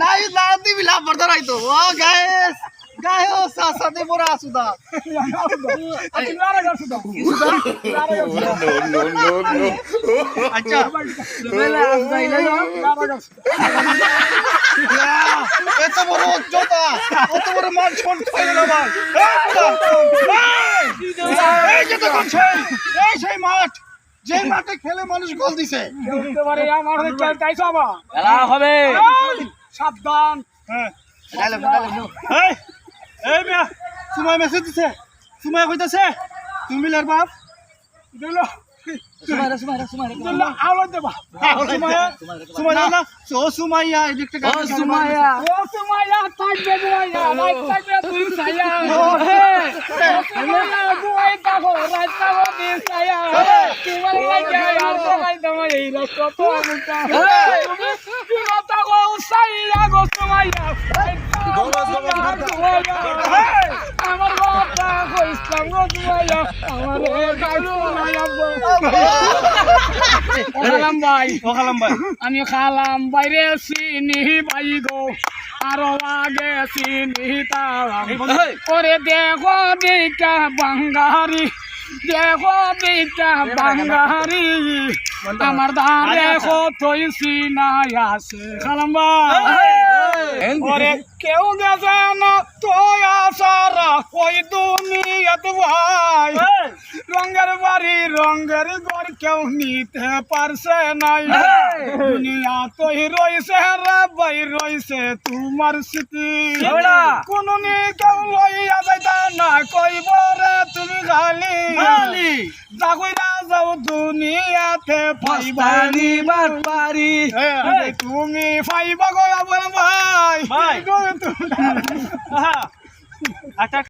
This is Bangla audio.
নাই না দিবি লাভ বর্তমান হয়তো ও গায়েস গায়ে ও সাথে পড়া আসুদা আচ্ছা এত বড় উচ্চতা। কত বড় মান সম্মান খাই না ভাই। এই যে দেখুন এই সেই মাঠ। যে মাঠে খেলে মানুষ গোল দিছে। খেলা হবে। সাবধান। হ্যাঁ। এই এই মিয়া সুমাই মেসেজ দিছে। সুমাই কইতাছে তুমি লের বাপ? দিলো। সুমাইরা সুমাইরা সুমাইরা দিলো আলো দেবা সুমাইয়া সুমাইয়া তোমার তোমার এই রক্ত তো আমুকা তুমি তাকো সাইয়া গো সুমাইয়া আমার বাবা কইছলাম গো সুমাইয়া আমার গাড়ি সুমাইয়া ওখালাম ভাই ও খালাম ভাই আমি খালাম বাইরে চিনি পাই গো আরও আগে চিনি তারাম ওরে দেখো দিকা বাঙ্গারি দেখো দিকা বাঙ্গারি আমার দাঁড়ে ওরে কেউ গেছে না তুই আসার ওই দুনিয়াতে ভাই। রঙের বাড়ি রঙের ঘর কেউ নিতে পারছে নাই। দুনিয়া তুই রইছে রে ভাই রইছে তোমার স্মৃতি। কোন নি কেউ লইয়া দুনিয়াতে পাইবানি বাটপারি। তুমি ফাইবা গো আমার ভাই। তুমি?